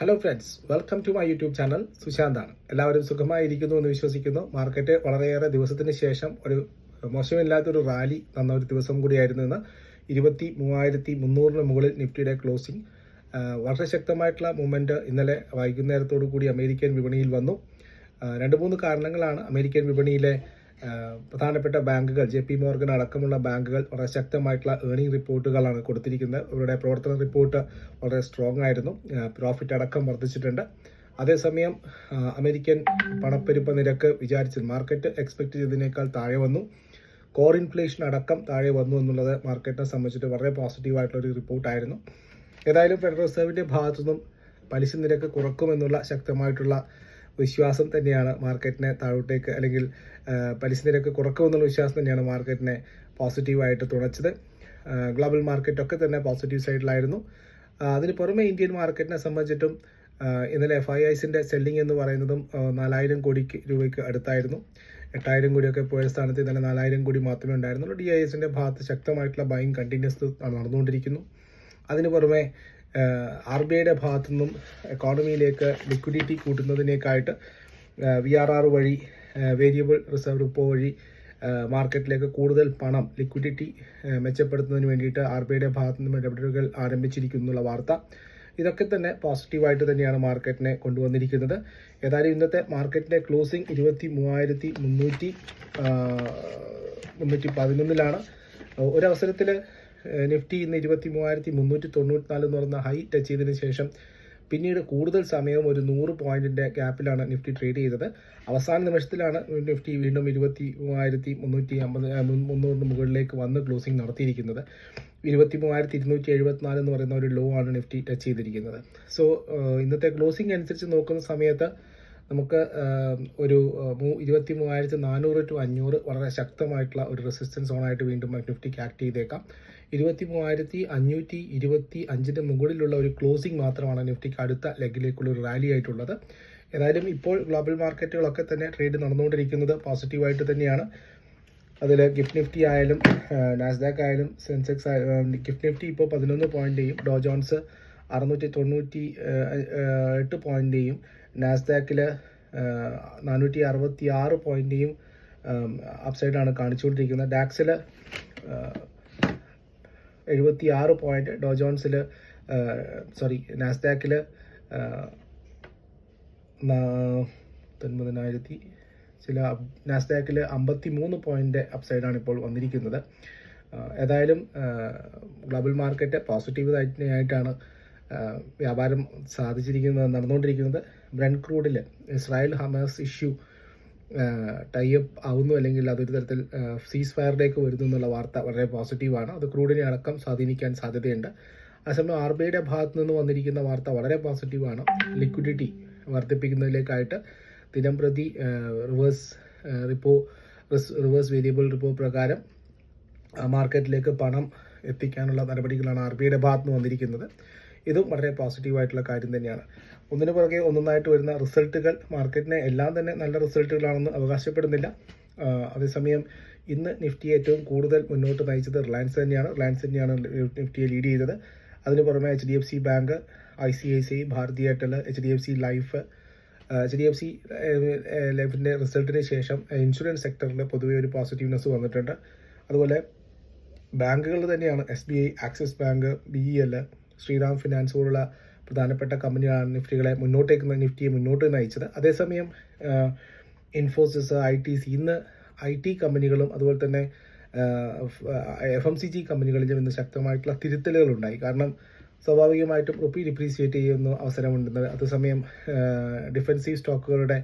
Hello friends welcome to my YouTube channel സുശാന്താണ് എല്ലാവരും സുഖമായിരിക്കുന്നു എന്ന് വിശ്വസിക്കുന്നു. മാർക്കറ്റ് വളരെയേറെ ദിവസത്തിന് ശേഷം ഒരു മോശമില്ലാത്തൊരു റാലി തന്ന ഒരു ദിവസം കൂടിയായിരുന്നു ഇന്ന്. ഇരുപത്തി മൂവായിരത്തി മുന്നൂറിന് മുകളിൽ നിഫ്റ്റിയുടെ ക്ലോസിംഗ് വളരെ ശക്തമായിട്ടുള്ള മൂവ്മെന്റ് ഇന്നലെ വൈകുന്നേരത്തോടു കൂടി അമേരിക്കൻ വിപണിയിൽ വന്നു. രണ്ട് മൂന്ന് കാരണങ്ങളാണ് അമേരിക്കൻ വിപണിയിലെ പ്രധാനപ്പെട്ട ബാങ്കുകൾ ജെ പി മോർഗൻ അടക്കമുള്ള ബാങ്കുകൾ വളരെ ശക്തമായിട്ടുള്ള ഏണിംഗ് റിപ്പോർട്ടുകളാണ് കൊടുത്തിരിക്കുന്നത്. അവരുടെ പ്രവർത്തന റിപ്പോർട്ട് വളരെ സ്ട്രോങ് ആയിരുന്നു. പ്രോഫിറ്റ് അടക്കം വർദ്ധിച്ചിട്ടുണ്ട്. അതേസമയം അമേരിക്കൻ പണപ്പെരുപ്പ നിരക്ക് വിചാരിച്ച് മാർക്കറ്റ് എക്സ്പെക്ട് ചെയ്തതിനേക്കാൾ താഴെ വന്നു. കോർ ഇൻഫ്ലേഷൻ അടക്കം താഴെ വന്നു എന്നുള്ളത് മാർക്കറ്റിനെ സംബന്ധിച്ചിട്ട് വളരെ പോസിറ്റീവായിട്ടുള്ളൊരു റിപ്പോർട്ടായിരുന്നു ഏതായാലും ഫെഡറൽ റിസർവിന്റെ ഭാഗത്തുനിന്നും പലിശ നിരക്ക് കുറക്കുമെന്നുള്ള ശക്തമായിട്ടുള്ള വിശ്വാസം തന്നെയാണ് മാർക്കറ്റിനെ താഴോട്ടേക്ക് അല്ലെങ്കിൽ പലിശ നിരക്ക് കുറക്കുമെന്നുള്ള വിശ്വാസം തന്നെയാണ് മാർക്കറ്റിനെ പോസിറ്റീവായിട്ട് തുണച്ചത്. ഗ്ലോബൽ മാർക്കറ്റൊക്കെ തന്നെ പോസിറ്റീവ് സൈഡിലായിരുന്നു. അതിന് പുറമെ ഇന്ത്യൻ മാർക്കറ്റിനെ സംബന്ധിച്ചിട്ടും ഇന്നലെ എഫ് ഐ ഐസിന്റെ സെല്ലിംഗ് എന്ന് പറയുന്നതും നാലായിരം കോടിക്ക് രൂപയ്ക്ക് അടുത്തായിരുന്നു. എട്ടായിരം കോടിയൊക്കെ പോയ സ്ഥാനത്ത് ഇന്നലെ നാലായിരം കോടി മാത്രമേ ഉണ്ടായിരുന്നുള്ളൂ. ഡി ഐ എസിന്റെ ഭാഗത്ത് ശക്തമായിട്ടുള്ള ബൈങ് കണ്ടിന്യൂസ് നടന്നുകൊണ്ടിരിക്കുന്നു. അതിന് പുറമെ ആർ ബി ഐയുടെ ഭാഗത്തു നിന്നും എക്കോണമിയിലേക്ക് ലിക്വിഡിറ്റി കൂട്ടുന്നതിനേക്കായിട്ട് വി ആർ ആർ വഴി വേരിയബിൾ റിസർവ് റിപ്പോ വഴി മാർക്കറ്റിലേക്ക് കൂടുതൽ പണം ലിക്വിഡിറ്റി മെച്ചപ്പെടുത്തുന്നതിന് വേണ്ടിയിട്ട് ആർ ബി ഐയുടെ ഭാഗത്തു നിന്നും ഇടപെടലുകൾ ആരംഭിച്ചിരിക്കുന്നു എന്നുള്ള വാർത്ത. ഇതൊക്കെ തന്നെ പോസിറ്റീവായിട്ട് തന്നെയാണ് മാർക്കറ്റിനെ കൊണ്ടുവന്നിരിക്കുന്നത്. ഏതായാലും ഇന്നത്തെ മാർക്കറ്റിന്റെ ക്ലോസിംഗ് ഇരുപത്തി മൂവായിരത്തി മുന്നൂറ്റി മുന്നൂറ്റി പതിനൊന്നിലാണ്. ഒരവസരത്തിൽ നിഫ്റ്റി ഇന്ന് ഇരുപത്തി മൂവായിരത്തി മുന്നൂറ്റി തൊണ്ണൂറ്റിനാല് എന്ന് പറയുന്ന ഹൈ ടച്ച് ചെയ്തതിന് ശേഷം പിന്നീട് കൂടുതൽ സമയവും ഒരു നൂറ് പോയിന്റിന്റെ ഗ്യാപ്പിലാണ് നിഫ്റ്റി ട്രേഡ് ചെയ്തത്. അവസാന നിമിഷത്തിലാണ് നിഫ്റ്റി വീണ്ടും ഇരുപത്തി മൂവായിരത്തി മുന്നൂറ്റി അമ്പത് മുന്നൂറിന് മുകളിലേക്ക് വന്ന് ക്ലോസിംഗ് നടത്തിയിരിക്കുന്നത്. ഇരുപത്തി മൂവായിരത്തി ഇരുന്നൂറ്റി എഴുപത്തിനാല് എന്ന് പറയുന്ന ഒരു ലോ ആണ് നിഫ്റ്റി ടച്ച് ചെയ്തിരിക്കുന്നത്. സോ ഇന്നത്തെ ക്ലോസിംഗ് അനുസരിച്ച് നോക്കുന്ന സമയത്ത് നമുക്ക് ഒരു ഇരുപത്തി മൂവായിരത്തി നാനൂറ് ടു അഞ്ഞൂറ് വളരെ ശക്തമായിട്ടുള്ള ഒരു റെസിസ്റ്റൻസ് സോണായിട്ട് വീണ്ടും നിഫ്റ്റിക്ക് ആക്ട് ചെയ്തേക്കാം. ഇരുപത്തി മൂവായിരത്തി അഞ്ഞൂറ്റി ഇരുപത്തി അഞ്ചിന്റെ മുകളിലുള്ള ഒരു ക്ലോസിംഗ് മാത്രമാണ് നിഫ്റ്റിക്ക് അടുത്ത ലെഗിലേക്കുള്ള ഒരു റാലി ആയിട്ടുള്ളത്. ഏതായാലും ഇപ്പോൾ ഗ്ലോബൽ മാർക്കറ്റുകളൊക്കെ തന്നെ ട്രേഡ് നടന്നുകൊണ്ടിരിക്കുന്നത് പോസിറ്റീവായിട്ട് തന്നെയാണ്. അതിൽ ഗിഫ്റ്റ് നിഫ്റ്റി ആയാലും നാസ്ഡാക്ക് ആയാലും സെൻസെക്സ് ആയാലും ഗിഫ്റ്റ് നിഫ്റ്റി ഇപ്പോൾ പതിനൊന്ന് പോയിന്റെയും ഡോ ജോൺസ് അറുന്നൂറ്റി തൊണ്ണൂറ്റി എട്ട് പോയിന്റെയും നാസ്ഡാക്കിൽ നാനൂറ്റി അറുപത്തി ആറ് പോയിന്റെയും അപ്സൈഡാണ് കാണിച്ചുകൊണ്ടിരിക്കുന്നത്. ഡാക്സിൽ എഴുപത്തി ആറ് പോയിന്റ് ഡോജോൺസിൽ സോറി നാസ്ഡാക്കിൽ തൊൻപതിനായിരത്തി ചില നാസ്ഡാക്കിൽ അമ്പത്തി മൂന്ന് പോയിന്റ് അപ്സൈഡാണ് ഇപ്പോൾ വന്നിരിക്കുന്നത്. ഏതായാലും ഗ്ലോബൽ മാർക്കറ്റ് പോസിറ്റീവ് ആയിട്ടാണ് വ്യാപാരം സാധിച്ചിരിക്കുന്നത് നടന്നുകൊണ്ടിരിക്കുന്നത് ബ്രൻ ക്രൂഡിൽ ഇസ്രായേൽ ഹമാസ് ഇഷ്യൂ ടൈപ്പ് ആവുന്നു അല്ലെങ്കിൽ അതൊരു തരത്തിൽ സീസ് ഫയറിലേക്ക് വരുന്നു എന്നുള്ള വാർത്ത വളരെ പോസിറ്റീവാണ് അത് ക്രൂഡിനെ അടക്കം സ്വാധീനിക്കാൻ സാധ്യതയുണ്ട്. അതേസമയം ആർ ബി ഐയുടെ ഭാഗത്ത് നിന്ന് വന്നിരിക്കുന്ന വാർത്ത വളരെ പോസിറ്റീവാണ് ലിക്വിഡിറ്റി വർദ്ധിപ്പിക്കുന്നതിലേക്കായിട്ട് ദിനം പ്രതി reverse repo reverse variable repo പ്രകാരം മാർക്കറ്റിലേക്ക് പണം എത്തിക്കാനുള്ള നടപടികളാണ് ആർ ബി ഐയുടെ ഭാഗത്ത് നിന്ന് വന്നിരിക്കുന്നത്. ഇതും വളരെ പോസിറ്റീവായിട്ടുള്ള കാര്യം തന്നെയാണ്. ഒന്നിനു പുറകെ ഒന്നൊന്നായിട്ട് വരുന്ന റിസൾട്ടുകൾ മാർക്കറ്റിനെ എല്ലാം തന്നെ നല്ല റിസൾട്ടുകളാണെന്ന് അവകാശപ്പെടുന്നില്ല. അതേസമയം ഇന്ന് നിഫ്റ്റി ഏറ്റവും കൂടുതൽ മുന്നോട്ട് നയിച്ചത് റിലയൻസ് തന്നെയാണ്. റിലയൻസ് തന്നെയാണ് നിഫ്റ്റിയെ ലീഡ് ചെയ്തത്. അതിന് പുറമെ H D F C bank I C I C I Bharti Airtel H D F C life H D F C ലൈഫിന്റെ റിസൾട്ടിന് ശേഷം ഇൻഷുറൻസ് സെക്ടറിൽ പൊതുവെ ഒരു പോസിറ്റീവ്നെസ് വന്നിട്ടുണ്ട്. അതുപോലെ ബാങ്കുകൾ തന്നെയാണ് S B I Axis bank B E L Shriram finance പോലുള്ള പ്രധാനപ്പെട്ട കമ്പനികളാണ് നിഫ്റ്റികളെ മുന്നോട്ടേക്ക് നിഫ്റ്റിയെ മുന്നോട്ട് നയിച്ചത്. അതേസമയം ഇൻഫോസിസ് ഐ ടി സി ഇന്ന് ഐ ടി കമ്പനികളും അതുപോലെ തന്നെ എഫ് എം സി ജി കമ്പനികളിലും ഇന്ന് ശക്തമായിട്ടുള്ള തിരുത്തലുകൾ ഉണ്ടായി കാരണം സ്വാഭാവികമായിട്ടും റുപ്പി ഡിപ്രീസിയേറ്റ് ചെയ്യുന്ന അവസരമുണ്ടെന്ന്. അതേസമയം ഡിഫൻസീവ് സ്റ്റോക്കുകളുടെ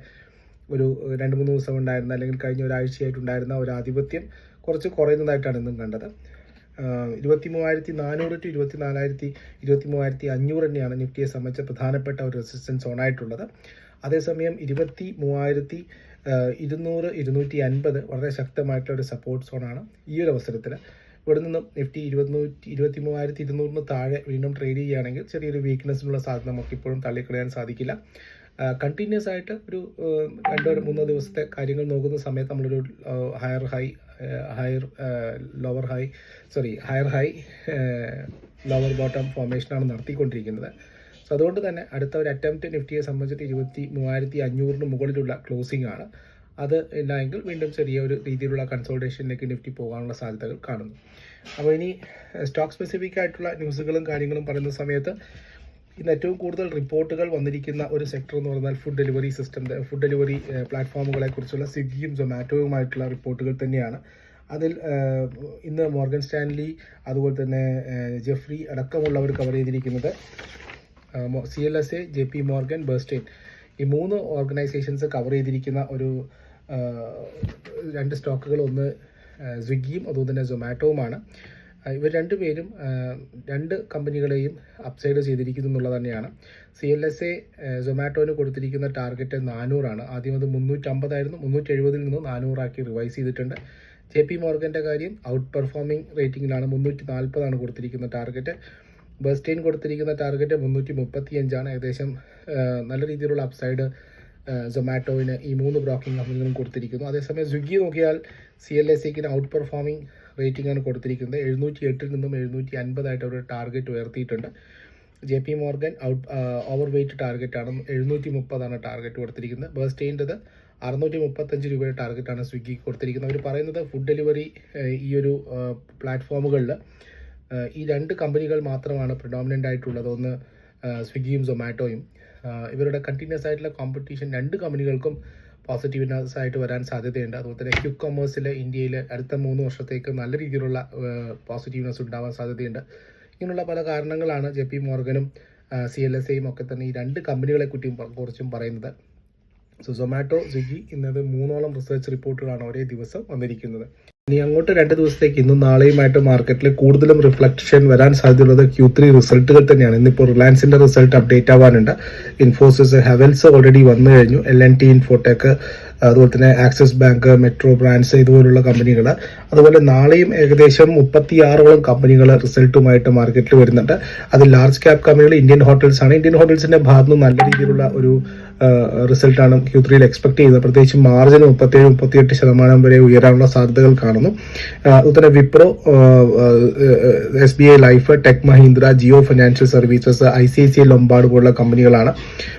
ഒരു രണ്ട് മൂന്ന് ദിവസം ഉണ്ടായിരുന്ന അല്ലെങ്കിൽ കഴിഞ്ഞ ഒരാഴ്ചയായിട്ടുണ്ടായിരുന്ന ഒരു ആധിപത്യം കുറച്ച് കുറയുന്നതായിട്ടാണ് ഇന്നും കണ്ടത്. ഇരുപത്തി മൂവായിരത്തി നാനൂറ് ടു ഇരുപത്തി നാലായിരത്തി ഇരുപത്തി മൂവായിരത്തി അഞ്ഞൂറ് തന്നെയാണ് നിഫ്റ്റിയെ സംബന്ധിച്ച പ്രധാനപ്പെട്ട ഒരു റെസിസ്റ്റൻസ് സോണായിട്ടുള്ളത് അതേസമയം ഇരുപത്തി മൂവായിരത്തി ഇരുന്നൂറ് ഇരുന്നൂറ്റി അൻപത് വളരെ ശക്തമായിട്ടുള്ള ഒരു സപ്പോർട്ട് സോണാണ് ഈ ഒരു അവസരത്തിൽ ഇവിടെ നിന്നും നിഫ്റ്റി ഇരുപത്തിനൂറ്റി ഇരുപത്തി മൂവായിരത്തി ഇരുന്നൂറിന് താഴെ വീണ്ടും ട്രേഡ് ചെയ്യുകയാണെങ്കിൽ ചെറിയൊരു വീക്ക്നെസ്സിനുള്ള സാധ്യത നമുക്ക് ഇപ്പോഴും തള്ളിക്കളയാൻ സാധിക്കില്ല. കണ്ടിന്യൂസ് ആയിട്ട് ഒരു രണ്ടോ മൂന്നോ ദിവസത്തെ കാര്യങ്ങൾ നോക്കുന്ന സമയത്ത് നമ്മളൊരു higher high higher lower high sorry higher high lower bottom ഫോർമേഷനാണ് നടത്തിക്കൊണ്ടിരിക്കുന്നത്. സോ അതുകൊണ്ട് തന്നെ അടുത്ത ഒരു അറ്റംപ്റ്റ് നിഫ്റ്റിയെ സംബന്ധിച്ചിട്ട് ഇരുപത്തി മൂവായിരത്തി അഞ്ഞൂറിന് മുകളിലുള്ള ക്ലോസിംഗ് ആണ്. അത് ഇല്ല എങ്കിൽ വീണ്ടും ചെറിയ ഒരു രീതിയിലുള്ള കൺസോൾട്ടേഷനിലേക്ക് നിഫ്റ്റി പോകാനുള്ള സാധ്യതകൾ കാണുന്നു. അപ്പോൾ ഇനി സ്റ്റോക്ക് സ്പെസിഫിക് ആയിട്ടുള്ള ന്യൂസുകളും കാര്യങ്ങളും പറയുന്ന സമയത്ത് ഇന്ന് ഏറ്റവും കൂടുതൽ റിപ്പോർട്ടുകൾ വന്നിരിക്കുന്ന ഒരു സെക്ടർ എന്ന് പറഞ്ഞാൽ food delivery system food delivery പ്ലാറ്റ്ഫോമുകളെ കുറിച്ചുള്ള സ്വിഗ്ഗിയും സൊമാറ്റോയുമായിട്ടുള്ള റിപ്പോർട്ടുകൾ തന്നെയാണ്. അതിൽ ഇന്ന് മോർഗൻ സ്റ്റാൻലി അതുപോലെ തന്നെ ജെഫ്രി അടക്കമുള്ളവർ കവർ ചെയ്തിരിക്കുന്നത് C L S A J P Morgan Bernstein. ഈ മൂന്ന് ഓർഗനൈസേഷൻസ് കവർ ചെയ്തിരിക്കുന്ന ഒരു രണ്ട് സ്റ്റോക്കുകൾ ഒന്ന് സ്വിഗ്ഗിയും അതുപോലെ തന്നെ സൊമാറ്റോവുമാണ് ഇവർ രണ്ടുപേരും രണ്ട് കമ്പനികളെയും അപ്സൈഡ് ചെയ്തിരിക്കുന്നു എന്നുള്ളത് തന്നെയാണ്. സി എൽ എസ് എ സൊമാറ്റോന് കൊടുത്തിരിക്കുന്ന ടാർഗറ്റ് നാനൂറാണ്. ആദ്യം അത് മുന്നൂറ്റമ്പതായിരുന്നു മുന്നൂറ്റി എഴുപതിൽ നിന്ന് നാനൂറാക്കി റിവൈസ് ചെയ്തിട്ടുണ്ട്. ജെ പി മോർഗന്റെ കാര്യം ഔട്ട് പെർഫോമിംഗ് റേറ്റിംഗിലാണ് മുന്നൂറ്റി നാൽപ്പതാണ് കൊടുത്തിരിക്കുന്ന ടാർഗറ്റ് ബെർസ്റ്റൈൻ കൊടുത്തിരിക്കുന്ന ടാർഗറ്റ് മുന്നൂറ്റി മുപ്പത്തി അഞ്ചാണ് ഏകദേശം നല്ല രീതിയിലുള്ള അപ്സൈഡ് സൊമാറ്റോവിന് ഈ മൂന്ന് ബ്രോക്കിംഗ് കമ്പനികളും കൊടുത്തിരിക്കുന്നു. അതേസമയം സ്വിഗ്ഗി നോക്കിയാൽ സി എൽ എസ് സിക്കിന് ഔട്ട് പെർഫോമിംഗ് റേറ്റിംഗ് ആണ് കൊടുത്തിരിക്കുന്നത്. എഴുന്നൂറ്റി എട്ടിൽ നിന്നും എഴുന്നൂറ്റി അൻപതായിട്ട് അവർ ടാർഗറ്റ് ഉയർത്തിയിട്ടുണ്ട്. J P Morgan out over weight ടാർഗറ്റാണ്. എഴുന്നൂറ്റി മുപ്പതാണ് ടാർഗറ്റ് കൊടുത്തിരിക്കുന്നത്. ബേർസ്റ്റൈന്റെത് അറുന്നൂറ്റി മുപ്പത്തഞ്ച് രൂപയുടെ ടാർഗറ്റാണ് സ്വിഗ്ഗി കൊടുത്തിരിക്കുന്നത്. അവർ പറയുന്നത് ഫുഡ് ഡെലിവറി ഈ ഒരു പ്ലാറ്റ്ഫോമുകളിൽ ഈ രണ്ട് കമ്പനികൾ മാത്രമാണ് പ്രിഡോമിനന്റ് ആയിട്ടുള്ളത്. ഒന്ന് സ്വിഗ്ഗിയും സൊമാറ്റോയും. ഇവരുടെ കണ്ടിന്യൂസ് ആയിട്ടുള്ള കോമ്പറ്റീഷൻ രണ്ട് കമ്പനികൾക്കും പോസിറ്റീവ്നെസ് ആയിട്ട് വരാൻ സാധ്യതയുണ്ട്. അതുപോലെ തന്നെ ക്യൂ കൊമേഴ്സിൽ ഇന്ത്യയിൽ അടുത്ത മൂന്ന് വർഷത്തേക്ക് നല്ല രീതിയിലുള്ള പോസിറ്റീവ്നെസ് ഉണ്ടാവാൻ സാധ്യതയുണ്ട്. ഇങ്ങനെയുള്ള പല കാരണങ്ങളാണ് ജെ പി മോർഗനും സി എൽ എസ് എയും ഒക്കെ തന്നെ ഈ രണ്ട് കമ്പനികളെ കുറ്റിയും കുറിച്ചും പറയുന്നത്. സോ സൊമാറ്റോ സ്വിഗ്ഗി ഇന്നത് മൂന്നോളം റിസർച്ച് റിപ്പോർട്ടുകളാണ് ഒരേ ദിവസം വന്നിരിക്കുന്നത്. ഇനി അങ്ങോട്ട് രണ്ട് ദിവസത്തേക്ക് ഇന്നും നാളെയുമായിട്ട് മാർക്കറ്റിൽ കൂടുതലും റിഫ്ലക്ഷൻ വരാൻ സാധ്യതയുള്ളത് ക്യൂ ത്രീ റിസൾട്ടുകൾ തന്നെയാണ്. ഇന്നിപ്പോൾ റിലയൻസിന്റെ റിസൾട്ട് അപ്ഡേറ്റ് ആവാനുണ്ട്. ഇൻഫോസിസ് ഹെവൽസ് ഓൾറെഡി വന്നു കഴിഞ്ഞു. എൽ എൻ ടി ഇൻഫോടെക് അതുപോലെ തന്നെ ആക്സിസ് ബാങ്ക് മെട്രോ ബ്രാൻഡ്സ് ഇതുപോലുള്ള കമ്പനികൾ അതുപോലെ നാളെയും ഏകദേശം മുപ്പത്തിയാറോളം കമ്പനികൾ റിസൾട്ടുമായിട്ട് മാർക്കറ്റിൽ വരുന്നുണ്ട്. അത് ലാർജ് ക്യാപ് കമ്പനികൾ ഇന്ത്യൻ ഹോട്ടൽസ് ആണ്. ഇന്ത്യൻ ഹോട്ടൽസിന്റെ ഭാഗത്തുനിന്ന് നല്ല രീതിയിലുള്ള ഒരു റിസൾട്ടാണ് ക്യൂ ത്രീയിൽ എക്സ്പെക്ട് ചെയ്യുന്നത് പ്രത്യേകിച്ച് മാർജിൻ മുപ്പത്തേഴ് മുപ്പത്തിയെട്ട് ശതമാനം വരെ ഉയരാനുള്ള സാധ്യതകൾ കാണുന്നു. അതുപോലെ Wipro S B I life tech Mahindra Jio financial services I C I C Lombard പോലുള്ള കമ്പനികളാണ്.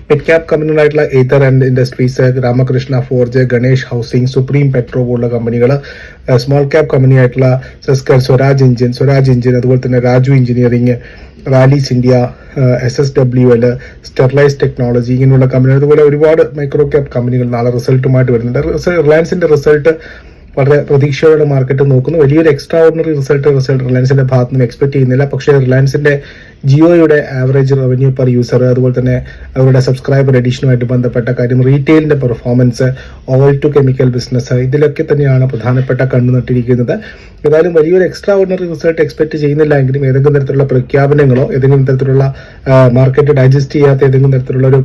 Mid cap കമ്പനികളായിട്ടുള്ള Ather and industries Ramakrishna forge Ganesh housing supreme petro പോലുള്ള കമ്പനികൾ സ്മോൾ ക്യാപ് കമ്പനിയായിട്ടുള്ള സെസ്കർ സ്വരാജ് എഞ്ചിൻ സ്വരാജ് എഞ്ചിൻ അതുപോലെ തന്നെ Raju engineering Rallis India S S W L Sterlite technology ഇങ്ങനെയുള്ള കമ്പനികൾ അതുപോലെ ഒരുപാട് മൈക്രോ ക്യാപ് കമ്പനികൾ നാളെ റിസൾട്ടുമായിട്ട് വരുന്നുണ്ട്. റിലയൻസിന്റെ റിസൾട്ട് വളരെ പ്രതീക്ഷയോടെ മാർക്കറ്റ് നോക്കുന്നു. വലിയൊരു എക്സ്ട്രാ ഓർഡിനറി റിസൾട്ട് റിസൾട്ട് റിലയൻസിന്റെ ഭാഗത്ത് നിന്ന് എക്സ്പെക്ട് ചെയ്യുന്നില്ല. പക്ഷേ റിലയൻസിന്റെ ജിയോയുടെ ആവറേജ് റവന്യൂ പെർ യൂസർ അതുപോലെ തന്നെ അവരുടെ സബ്സ്ക്രൈബർ അഡീഷനുമായിട്ട് ബന്ധപ്പെട്ട കാര്യം റീറ്റെയിലിന്റെ performance oil to chemical business ഇതിലൊക്കെ തന്നെയാണ് പ്രധാനപ്പെട്ട കണ്ണു നട്ടിരിക്കുന്നത്. ഏതായാലും വലിയൊരു എക്സ്ട്രാ ഓർഡിനറി റിസൾട്ട് എക്സ്പെക്ട് ചെയ്യുന്നില്ല എങ്കിലും ഏതെങ്കിലും തരത്തിലുള്ള പ്രഖ്യാപനങ്ങളോ ഏതെങ്കിലും തരത്തിലുള്ള മാർക്കറ്റ് ഡൈജസ്റ്റ് ചെയ്യാത്ത ഏതെങ്കിലും തരത്തിലുള്ള ഒരു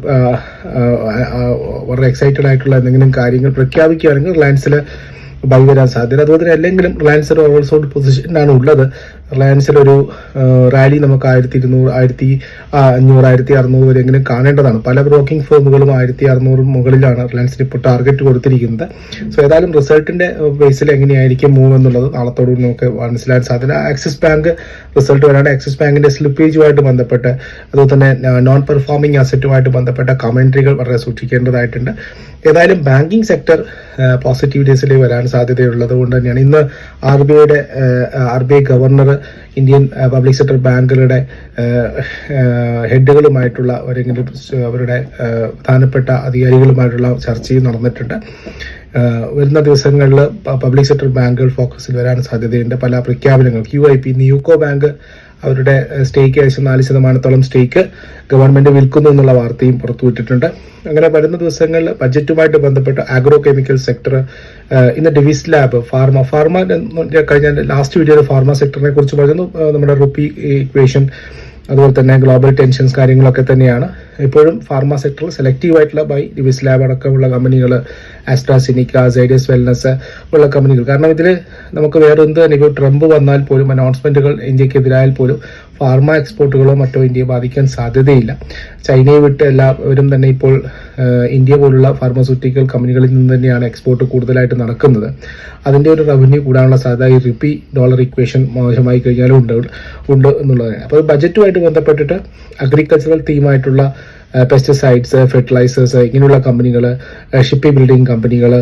വളരെ എക്സൈറ്റഡ് ആയിട്ടുള്ള എന്തെങ്കിലും കാര്യങ്ങൾ പ്രഖ്യാപിക്കുകയാണെങ്കിൽ റിലയൻസിൽ ബൈ വരാൻ സാധ്യത. അതുപോലെ തന്നെ അല്ലെങ്കിലും റിലയൻസ് ഒരു പൊസിഷനാണ് ഉള്ളത്. റിലയൻസിൽ ഒരു റാലി നമുക്ക് ആയിരത്തി ഇരുന്നൂറ് ആയിരത്തി അഞ്ഞൂറ് ആയിരത്തി അറുന്നൂറ് വരെ എങ്കിലും കാണേണ്ടതാണ്? പല ബ്രോക്കിംഗ് ഫേമുകളും ആയിരത്തി അറുന്നൂറ് മുകളിലാണ് റിലയൻസിന് ഇപ്പോൾ ടാർഗറ്റ് കൊടുത്തിരിക്കുന്നത്. സോ ഏതായാലും റിസൾട്ടിന്റെ ബേസിൽ എങ്ങനെയായിരിക്കും മൂവ് എന്നുള്ളത് നാളത്തോടുകൂടി നമുക്ക് മനസ്സിലാൻ സാധ്യത ആക്സിസ് ബാങ്ക് റിസൾട്ട് വരാണ്ട് ആക്സിസ് ബാങ്കിന്റെ സ്ലിപ്പേജുമായിട്ട് ബന്ധപ്പെട്ട് അതുപോലെ തന്നെ നോൺ പെർഫോമിംഗ് അസറ്റുമായിട്ട് ബന്ധപ്പെട്ട കമന്ററികൾ വളരെ സൂക്ഷിക്കേണ്ടതായിട്ടുണ്ട്. ഏതായാലും ബാങ്കിങ് സെക്ടർ പോസിറ്റീവ് ഡേസിലേക്ക് വരാൻ സാധ്യതയുള്ളത് കൊണ്ട് തന്നെയാണ്. ഇന്ന് ആർ ബി ഐയുടെ R B I governor Indian public sector ബാങ്കുകളുടെ ഹെഡുകളുമായിട്ടുള്ള അവരെങ്കിലും അവരുടെ പ്രധാനപ്പെട്ട അധികാരികളുമായിട്ടുള്ള ചർച്ചയും നടന്നിട്ടുണ്ട്. വരുന്ന ദിവസങ്ങളിൽ പബ്ലിക് സെക്ടർ ബാങ്കുകൾ ഫോക്കസിൽ വരാൻ സാധ്യതയുണ്ട്. പല പ്രഖ്യാപനങ്ങൾ. Q I P UCO bank അവരുടെ സ്റ്റേക്ക് ഏകദേശം നാല് ശതമാനത്തോളം സ്റ്റേക്ക് ഗവൺമെന്റ് വിൽക്കുന്നു എന്നുള്ള വാർത്തയും പുറത്തുവിട്ടിട്ടുണ്ട്. അങ്ങനെ വരുന്ന ദിവസങ്ങളിൽ ബജറ്റുമായിട്ട് ബന്ധപ്പെട്ട് ആഗ്രോ കെമിക്കൽ സെക്ടർ ഇന്ന് ഡിവിസ് ലാബ് ഫാർമ ഫാർമ കഴിഞ്ഞ ലാസ്റ്റ് വീഡിയോയിൽ ഫാർമ സെക്ടറിനെ കുറിച്ച് പറഞ്ഞു നമ്മുടെ റുപ്പി ഇക്വേഷൻ അതുപോലെ തന്നെ ഗ്ലോബൽ ടെൻഷൻസ് കാര്യങ്ങളൊക്കെ തന്നെയാണ്. ഇപ്പോഴും ഫാർമ സെക്ടറിൽ സെലക്റ്റീവ് ആയിട്ടുള്ള ബൈ ഡിവിസ് ലാബ് അടക്കമുള്ള കമ്പനികൾ ആസ്ട്രാസിനിക്ക സൈഡിയസ് വെൽനസ് ഉള്ള കമ്പനികൾ കാരണം ഇതിൽ നമുക്ക് വേറെ എന്ത് തന്നെ ഇപ്പോൾ ട്രംപ് വന്നാൽ പോലും അനൗൺസ്മെന്റുകൾ ഇന്ത്യക്കെതിരായാൽ പോലും ഫാർമ എക്സ്പോർട്ടുകളോ മറ്റോ ഇന്ത്യയെ ബാധിക്കാൻ സാധ്യതയില്ല. ചൈനയെ വിട്ട് എല്ലാവരും തന്നെ ഇപ്പോൾ ഇന്ത്യ പോലുള്ള ഫാർമസ്യൂട്ടിക്കൽ കമ്പനികളിൽ നിന്ന് തന്നെയാണ് എക്സ്പോർട്ട് കൂടുതലായിട്ട് നടക്കുന്നത്. അതിന്റെ ഒരു റവന്യൂ കൂടാനുള്ള സാധ്യത ഈ റിപ്പി ഡോളർ ഇക്വേഷൻ മോശമായി കഴിഞ്ഞാലും ഉണ്ട് ഉണ്ട് എന്നുള്ളതാണ്. അപ്പോൾ ബജറ്റുമായിട്ട് ബന്ധപ്പെട്ടിട്ട് അഗ്രികൾച്ചറൽ തീമായിട്ടുള്ള പെസ്റ്റിസൈഡ്സ് ഫെർട്ടിലൈസേഴ്സ് ഇങ്ങനെയുള്ള കമ്പനികൾ ഷിപ്പിംഗ് ബിൽഡിംഗ് കമ്പനികൾ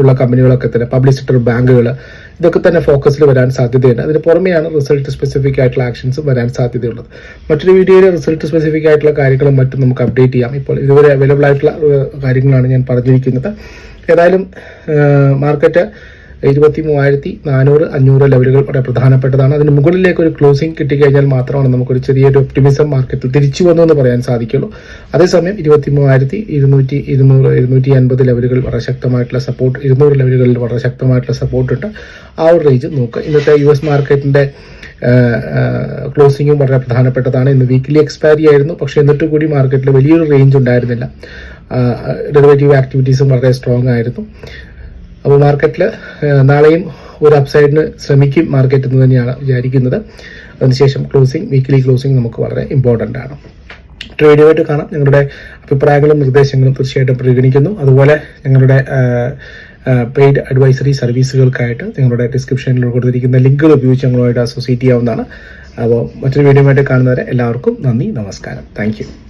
ഉള്ള കമ്പനികളൊക്കെ തന്നെ പബ്ലിക് സെക്ടർ ബാങ്കുകൾ ഇതൊക്കെ തന്നെ ഫോക്കസിൽ വരാൻ സാധ്യതയുണ്ട്. അതിന് പുറമെയാണ് റിസൾട്ട് സ്പെസിഫിക് ആയിട്ടുള്ള ആക്ഷൻസ് വരാൻ സാധ്യതയുള്ളത്. മറ്റൊരു വീഡിയോയിൽ റിസൾട്ട് സ്പെസിഫിക് ആയിട്ടുള്ള കാര്യങ്ങളും മറ്റും നമുക്ക് അപ്ഡേറ്റ് ചെയ്യാം. ഇപ്പോൾ ഇതുവരെ അവൈലബിൾ ആയിട്ടുള്ള കാര്യങ്ങളാണ് ഞാൻ പറഞ്ഞിരിക്കുന്നത്. ഏതായാലും മാർക്കറ്റ് ഇരുപത്തി മൂവായിരത്തി നാനൂറ് അഞ്ഞൂറ് ലെവലുകൾ വളരെ പ്രധാനപ്പെട്ടതാണ്. അതിന് മുകളിലേക്ക് ഒരു ക്ലോസിംഗ് കിട്ടിക്കഴിഞ്ഞാൽ മാത്രമാണ് നമുക്കൊരു ചെറിയൊരു ഒപ്റ്റിമിസം മാർക്കറ്റിൽ തിരിച്ചു വന്നു എന്ന് പറയാൻ സാധിക്കുള്ളൂ. അതേസമയം ഇരുപത്തി മൂവായിരത്തി ഇരുന്നൂറ്റി ഇരുന്നൂറ് ഇരുന്നൂറ്റി അൻപത് ലെവലുകൾ വളരെ ശക്തമായിട്ടുള്ള സപ്പോർട്ട് ഇരുന്നൂറ് ലെവലുകളിൽ വളരെ ശക്തമായിട്ടുള്ള സപ്പോർട്ട് ഉണ്ട്. ആ ഒരു റേഞ്ച് നോക്കുക. ഇന്നത്തെ യു എസ് മാർക്കറ്റിന്റെ ക്ലോസിങ്ങും വളരെ പ്രധാനപ്പെട്ടതാണ്. ഇന്ന് വീക്കിലി എക്സ്പയറി ആയിരുന്നു. പക്ഷേ എന്നിട്ട് കൂടി മാർക്കറ്റിൽ വലിയൊരു റേഞ്ച് ഉണ്ടായിരുന്നില്ല. ഡെറിവേറ്റീവ് ആക്ടിവിറ്റീസും വളരെ സ്ട്രോങ് ആയിരുന്നു. അപ്പോൾ മാർക്കറ്റിൽ നാളെയും ഒരു അപ്സൈഡിന് ശ്രമിക്കും മാർക്കറ്റ് എന്ന് തന്നെയാണ് വിചാരിക്കുന്നത്. അതിനുശേഷം ക്ലോസിംഗ് വീക്കിലി ക്ലോസിംഗ് നമുക്ക് വളരെ ഇമ്പോർട്ടന്റ് ആണ്. ട്രേഡുമായിട്ട് കാണാം. ഞങ്ങളുടെ അഭിപ്രായങ്ങളും നിർദ്ദേശങ്ങളും തീർച്ചയായിട്ടും പരിഗണിക്കുന്നു. അതുപോലെ ഞങ്ങളുടെ പെയ്ഡ് അഡ്വൈസറി സർവീസുകൾക്കായിട്ട് നിങ്ങളുടെ ഡിസ്ക്രിപ്ഷനിൽ കൊടുത്തിരിക്കുന്ന ലിങ്കുകൾ ഉപയോഗിച്ച് ഞങ്ങളുമായിട്ട് അസോസിയേറ്റ് ചെയ്യാവുന്നതാണ്. അപ്പോൾ മറ്റൊരു വീഡിയോ ആയിട്ട് കാണുന്നവരെ എല്ലാവർക്കും നന്ദി നമസ്കാരം. താങ്ക്